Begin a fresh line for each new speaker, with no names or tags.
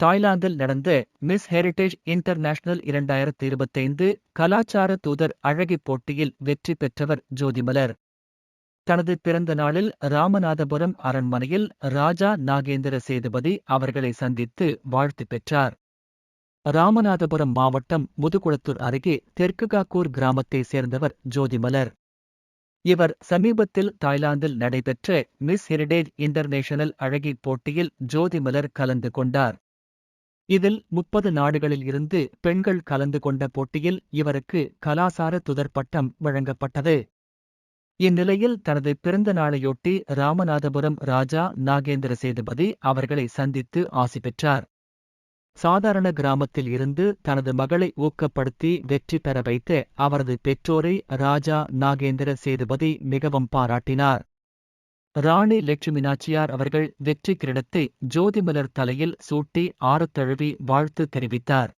தாய்லாந்தில் நடந்த miss heritage international இரண்டாயிரத்தி இருபத்தைந்து கலாச்சார தூதர் அழகி போட்டியில் வெற்றி பெற்றவர் ஜோதிமலர் தனது பிறந்த நாளில் ராமநாதபுரம் அரண்மனையில் ராஜா நாகேந்திர சேதுபதி அவர்களை சந்தித்து வாழ்த்து பெற்றார். ராமநாதபுரம் மாவட்டம் முதுகுளத்தூர் அருகே தெற்கு காக்கூர் கிராமத்தை சேர்ந்தவர் ஜோதிமலர் இவர் சமீபத்தில் தாய்லாந்தில் நடைபெற்ற மிஸ் ஹெரிடேஜ் இன்டர்நேஷனல் அழகி போட்டியில் ஜோதிமலர் கலந்து கொண்டார். இதில் முப்பது நாடுகளில் இருந்து பெண்கள் கலந்து கொண்ட போட்டியில் இவருக்கு கலாசார துதர் பட்டம் வழங்கப்பட்டது. இந்நிலையில் தனது பிறந்த நாளையொட்டி ராமநாதபுரம் ராஜா நாகேந்திர சேதுபதி அவர்களை சந்தித்து ஆசி பெற்றார். சாதாரண கிராமத்தில் இருந்து தனது மகளை ஊக்கப்படுத்தி வெற்றி பெற வைத்த அவரது பெற்றோரை ராஜா நாகேந்திர சேதுபதி மிகவும் பாராட்டினார். ராணி லட்சுமி நாச்சியார் அவர்கள் வெற்றி கிரீடத்தை ஜோதிமலர் தலையில் சூட்டி ஆறு தழுவி வாழ்த்து தெரிவித்தார்.